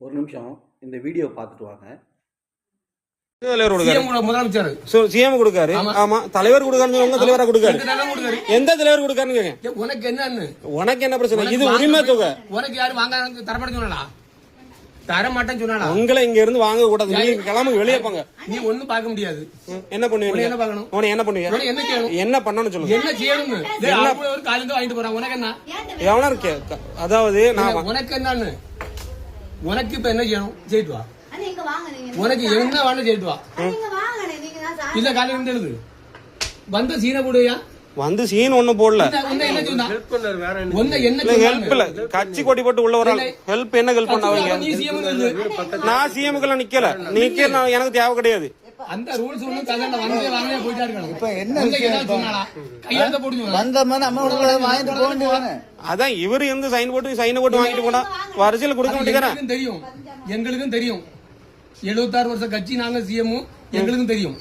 ஒரு நிமிஷம் இந்த வீடியோ பார்த்துட்டு வாங்க. தலைவர் முதலமைச்சர். சிஎம் கொடுக்காரு. ஆமா. ஆமா. தலைவர் கொடுக்காரு உங்க தலைவரா கொடுக்காரு. எந்த தலைவர் கொடுக்காருன்னு உனக்கு என்னன்னு? உனக்கு என்ன பிரச்சனை? இது உரிமை தொகை. உனக்கு யாரு வாங்க தரமாட்டேன்னு சொன்னாடா தர மாட்டேன்னு சொன்னாடா உங்களை இங்க இருந்து வாங்க கூடாது. நீங்க கிளம்பு வெளியே போங்க. நீ ஒண்ணும் பார்க்க முடியாது. என்ன பண்ணுவீங்க? என்ன பார்க்கணும்? உனக்கு என்ன பண்ணுவீங்க? என்ன செய்யணும் என்ன பண்ணணும்னு சொல்லுங்க. என்ன செய்யணும்னு? டேய், அவங்க ஒரு காலேஜ் வாங்கிட்டு போறான். உனக்கு என்ன? எவனா இருக்கு அதாவது நான் உனக்கு என்னன்னு? உனக்கு இப்ப என்ன செய்யணும்? செய்யிட்டு வா. உனக்கு என்ன வேணும் செய்யிட்டு வா. இல்ல காலையில இருந்து எழுது. வந்த சீனை போடுவியா வந்து சீன் ஒண்ணும் போடல. ஹெல்ப் இல்ல? கட்சி கொடி போட்டு உள்ள வர ஹெல்ப் என்ன ஹெல்ப் பண்ணாவீங்க நான் சிஎம்க்குலாம் நிக்கல. நிக்க நான் எனக்கு தேவை கிடையாது. அந்த ரூல்ஸ் வந்து போயிட்டா இருக்கணும் இப்ப என்ன சொன்னாலா கையெழுத்த போட்டு சொன்னா வந்தோம்னா நம்ம வாங்கிட்டு போக வேண்டியதானே அதான் இவரு இருந்து சைன் போட்டு சைன் போட்டு வாங்கிட்டு போனா வரிசையில கொடுக்க மாட்டேங்கிறேன் எங்களுக்கும் தெரியும். எங்களுக்கும் தெரியும். எழுபத்தாறு வருஷம் கட்சி நாங்க சிஎம் எங்களுக்கும் தெரியும்.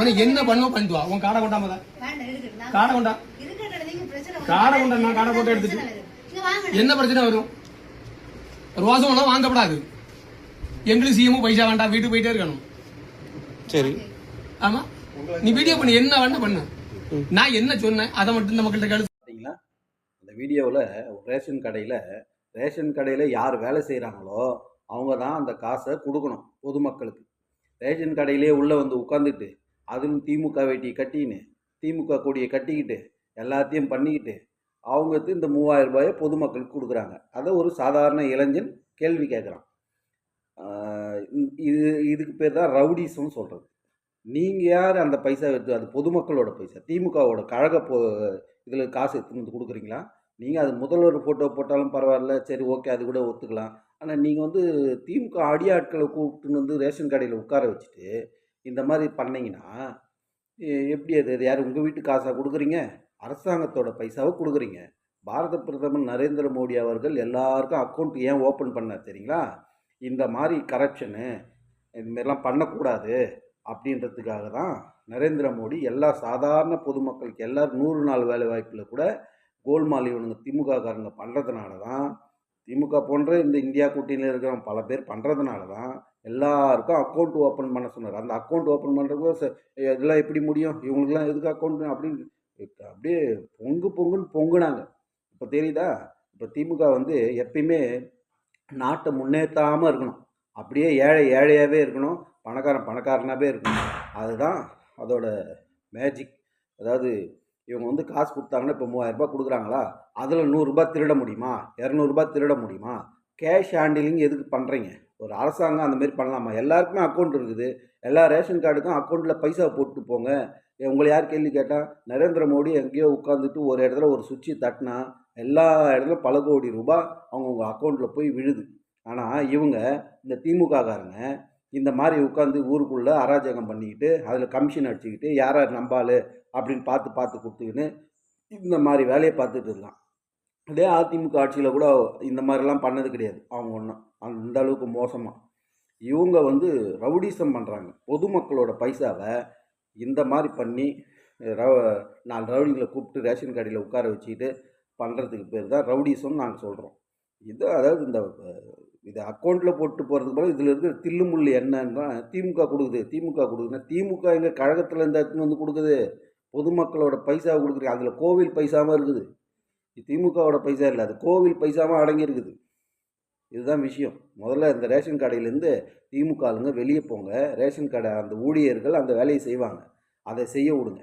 உனக்கு என்ன பண்ணுவோம் பண்ணிட்டு உன் காடை கொண்டாம காடை கொண்டா. காடை கொண்டா நான் காடை போட்டு எடுத்துட்டு. என்ன பிரச்சனை வரும்? ரோசம் வாங்கப்படாது. எங்களுக்கு சிஎம் பைசா வேண்டாம். வீட்டுக்கு போயிட்டே இருக்கணும். சரி. ஆமா. நீ வீடியோ பண்ணு என்ன வேணா பண்ணு. நான் என்ன சொன்னேன் அதை மட்டும் இந்த மக்கள்கிட்ட கேளு பார்த்தீங்களா அந்த வீடியோவில் ரேஷன் கடையில் ரேஷன் கடையில் யார் வேலை செய்கிறாங்களோ அவங்க தான் அந்த காசை கொடுக்கணும் பொதுமக்களுக்கு. ரேஷன் கடையிலே உள்ளே வந்து உட்காந்துட்டு அதுவும் திமுக வேட்டியை கட்டின்னு திமுக கொடியை கட்டிக்கிட்டு எல்லாத்தையும் பண்ணிக்கிட்டு அவங்களுக்கு இந்த மூவாயிரம் ரூபாயை பொதுமக்களுக்கு கொடுக்குறாங்க. அதை ஒரு சாதாரண இளைஞன் கேள்வி கேட்குறான். இது இதுக்கு பேர் தான் ரவுடிசம்னு சொல்கிறது நீங்கள் யார் அந்த பைசா எடுத்து அது பொதுமக்களோட பைசா திமுகவோட கழக பொ இதில் காசு எடுத்துன்னு வந்து கொடுக்குறீங்களா? நீங்கள் அது முதல்வர் ஃபோட்டோ போட்டாலும் பரவாயில்ல சரி ஓகே அது கூட ஒத்துக்கலாம். ஆனால் நீங்கள் வந்து திமுக அடியாட்களை கூப்பிட்டுன்னு வந்து ரேஷன் கடையில் உட்கார வச்சுட்டு இந்த மாதிரி பண்ணிங்கன்னா எப்படி அது? அது யார் உங்கள் வீட்டு காசாக கொடுக்குறீங்க? அரசாங்கத்தோட பைசாவை கொடுக்குறீங்க. பாரத பிரதமர் நரேந்திர மோடி அவர்கள் எல்லாருக்கும் அக்கௌண்ட் ஏன் ஓப்பன் பண்ணார் தெரியுங்களா? இந்த மாதிரி கரப்ஷனு இதுமாரிலாம் பண்ணக்கூடாது அப்படின்றதுக்காக தான் நரேந்திர மோடி எல்லா சாதாரண பொதுமக்களுக்கு எல்லோரும் நூறு நாள் வேலை வாய்ப்பில் கூட கோல்மால் இவனுங்க திமுககாரங்க பண்ணுறதுனால தான் திமுக போன்ற இந்த இந்தியா கூட்டணியில் இருக்கிற பல பேர் பண்ணுறதுனால தான் எல்லாருக்கும் அக்கௌண்ட் ஓப்பன் பண்ண சொன்னார். அந்த அக்கௌண்ட் ஓப்பன் பண்ணுறதுக்கு இதெல்லாம் எப்படி முடியும்? இவங்களுக்குலாம் எதுக்கு அக்கௌண்ட் அப்படின்னு அப்படியே பொங்கு பொங்குன்னு பொங்குனாங்க. இப்போ தெரியுதா? இப்போ திமுக வந்து எப்பயுமே நாட்டை முன்னேற்றாமல் இருக்கணும். அப்படியே ஏழை ஏழையாகவே இருக்கணும். பணக்காரன் பணக்காரனாகவே இருக்கணும். அதுதான் அதோட மேஜிக் அதாவது இவங்க வந்து காசு கொடுத்தாங்கன்னா இப்போ மூவாயிரரூபா கொடுக்குறாங்களா? அதில் நூறுரூபா திருட முடியுமா? இரநூறுபா திருட முடியுமா? கேஷ் ஹேண்டிலிங் எதுக்கு பண்ணுறீங்க ஒரு அரசாங்கம் அந்த மாதிரி பண்ணலாமா? எல்லாருக்குமே அக்கௌண்ட் இருக்குது. எல்லா ரேஷன் கார்டுக்கும் அக்கௌண்ட்டில் பைசா போட்டு போங்க. உங்களை யார் கேள்வி கேட்டால் நரேந்திர மோடி எங்கேயோ உட்காந்துட்டு ஒரு இடத்துல ஒரு சுவிட்சு தட்டினா எல்லா இடத்துலையும் பல கோடி ரூபாய் அவங்கவுங்க அக்கௌண்ட்டில் போய் விழுது. ஆனால் இவங்க இந்த திமுககாரங்க இந்த மாதிரி உட்காந்து ஊருக்குள்ளே அராஜகம் பண்ணிக்கிட்டு அதில் கமிஷன் அடிச்சுக்கிட்டு யார் யார் நம்பாள் அப்படின்னு பார்த்து பார்த்து கொடுத்துக்கின்னு இந்த மாதிரி வேலையை பார்த்துட்டு இருக்கான். அதே அதிமுக ஆட்சியில் கூட இந்த மாதிரிலாம் பண்ணது கிடையாது. அவங்க ஒன்றும் அந்த அளவுக்கு மோசமாக இவங்க வந்து ரவுடிசம் பண்ணுறாங்க பொதுமக்களோட பைசாவை இந்த மாதிரி பண்ணி ரவ நாலு ரவுடிங்களை கூப்பிட்டு ரேஷன் கடையில் உட்கார வச்சுக்கிட்டு பண்ணுறதுக்கு பேர் தான் ரவுடிசம்னு நாங்கள் சொல்கிறோம் இது அதாவது இந்த இது அக்கௌண்ட்டில் போட்டு போகிறதுக்கு போல இதில் இருக்கிற தில்லுமுள்ளு என்னன்னா திமுக கொடுக்குது திமுக கொடுக்குதுன்னா திமுக எங்கள் கழகத்தில் இந்த இடத்துல வந்து கொடுக்குது. பொதுமக்களோட பைசாவை கொடுக்குறீங்க அதில் கோவில் பைசாவும் இருக்குது. திமுகவோட பைசா இல்லை அது கோவில் பைசாவும் அடங்கியிருக்குது இதுதான் விஷயம். முதல்ல இந்த ரேஷன் கடையிலேருந்து திமுக ஆளுங்க வெளியே போங்க. ரேஷன் கடை அந்த ஊழியர்கள் அந்த வேலையை செய்வாங்க. அதை செய்ய விடுங்க.